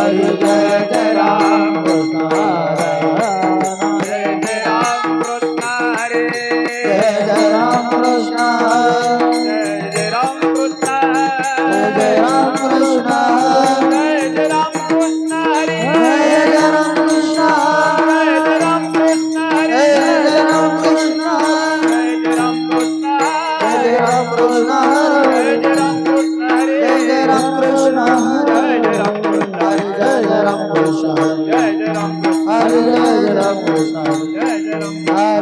Arulada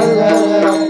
yeah, yeah.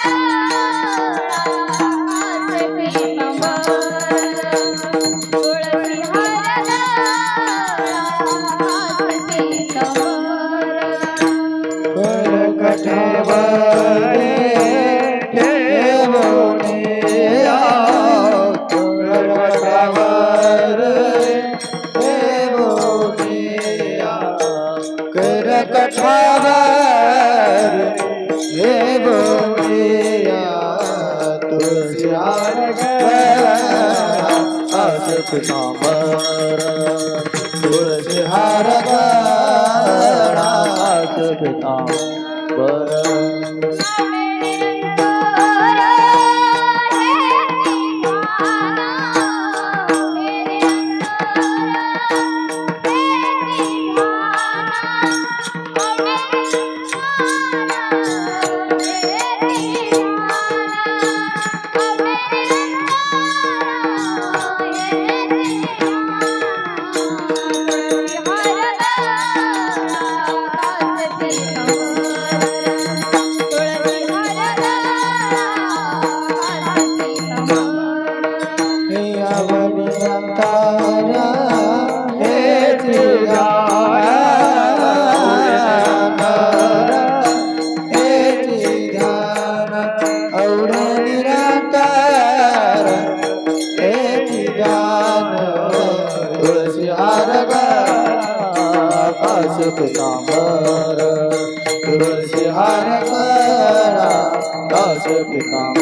Bye. तुळशी हार पर पितांबर तुळशी हार करा दास पितांबर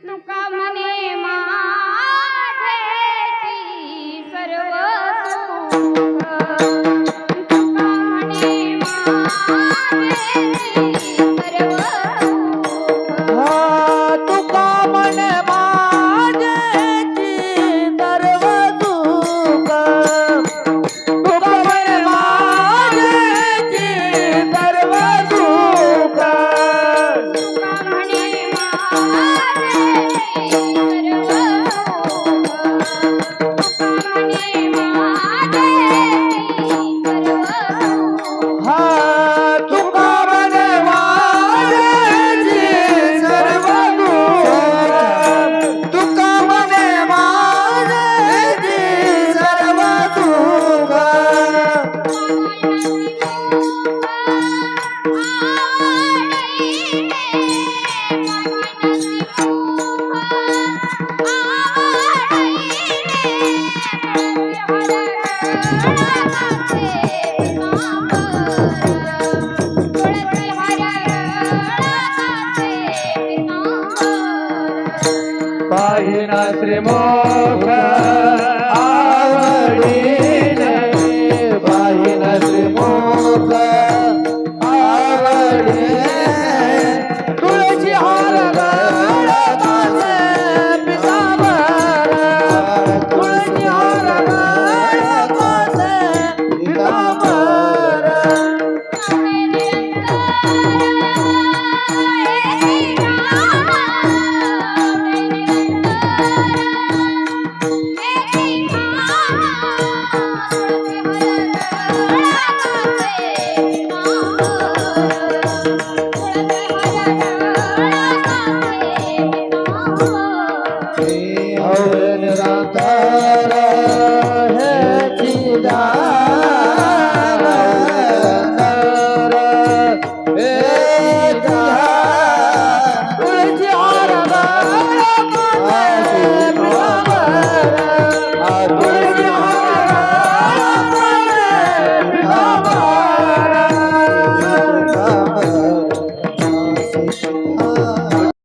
तुका म्हणे माझेची सर्व श्रीमोख आवडी